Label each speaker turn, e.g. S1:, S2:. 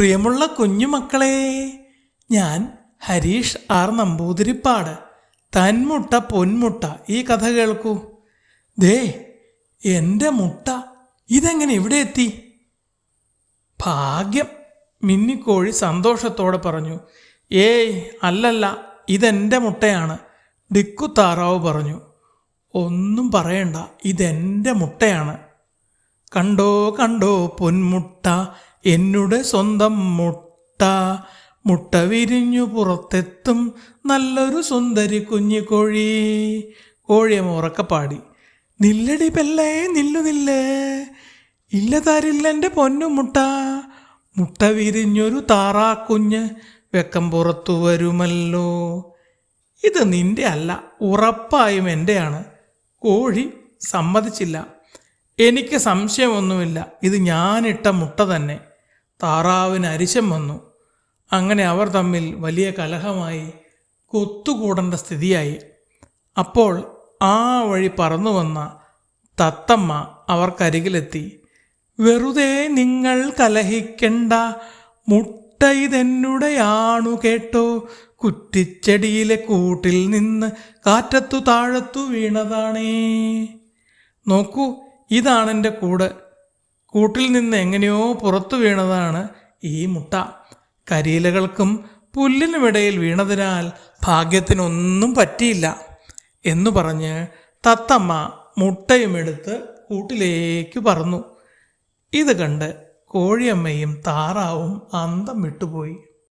S1: പ്രിയമുള്ള കുഞ്ഞുമക്കളെ ഞാൻ ഹരീഷ് ആർ നമ്പൂതിരിപ്പാട്. തന്മുട്ട പൊന്മുട്ട ഈ കഥ കേൾക്കൂ. ദേ എന്റെ മുട്ട ഇതെങ്ങനെ ഇവിടെ എത്തി? ഭാഗ്യം മിന്നിക്കോഴി സന്തോഷത്തോടെ പറഞ്ഞു. ഏയ് അല്ലല്ല ഇതെന്റെ മുട്ടയാണ് ഡിക്കു താറാവ് പറഞ്ഞു. ഒന്നും പറയണ്ട ഇതെന്റെ മുട്ടയാണ്. കണ്ടോ കണ്ടോ പൊന്മുട്ട എന്നുടെ സ്വന്തം മുട്ട. മുട്ട വിരിഞ്ഞു പുറത്തെത്തും നല്ലൊരു സുന്ദരി കുഞ്ഞു കോഴി കോഴിയമ്മ ഉറക്കെ പാടി. നില്ലടി പെല്ലേ നില്ലു നില്ലേ. ഇല്ല തരില്ല എന്റെ പൊന്നു മുട്ട. മുട്ട വിരിഞ്ഞൊരു താറാക്കുഞ്ഞ് വെക്കം പുറത്തു വരുമല്ലോ. ഇത് നിന്റെ അല്ല ഉറപ്പായും എന്റെയാണ് കോഴി സമ്മതിച്ചില്ല. എനിക്ക് സംശയമൊന്നുമില്ല. ഇത് ഞാനിട്ട മുട്ട തന്നെ. താറാവിന് അരിശം വന്നു. അങ്ങനെ അവർ തമ്മിൽ വലിയ കലഹമായി കൊത്തുകൂടേണ്ട സ്ഥിതിയായി. അപ്പോൾ ആ വഴി പറന്നു വന്ന തത്തമ്മ അവർക്കരികിലെത്തി. വെറുതെ നിങ്ങൾ കലഹിക്കണ്ട. മുട്ട ഇതെന്നുടെയാണു കേട്ടോ. കുറ്റിച്ചെടിയിലെ കൂട്ടിൽ നിന്ന് കാറ്റത്തു താഴത്തു വീണതാണേ. നോക്കൂ ഇതാണെന്റെ കൂട്. കൂട്ടിൽ നിന്ന് എങ്ങനെയോ പുറത്തു വീണതാണ് ഈ മുട്ട. കരിയിലകൾക്കും പുല്ലിനുമിടയിൽ വീണതിനാൽ ഭാഗ്യത്തിനൊന്നും പറ്റിയില്ല എന്ന് പറഞ്ഞ് തത്തമ്മ മുട്ടയും മുട്ടയുമെടുത്ത് കൂട്ടിലേക്ക് പറന്നു. ഇത് കണ്ട് കോഴിയമ്മയും താറാവും അന്തം വിട്ടുപോയി.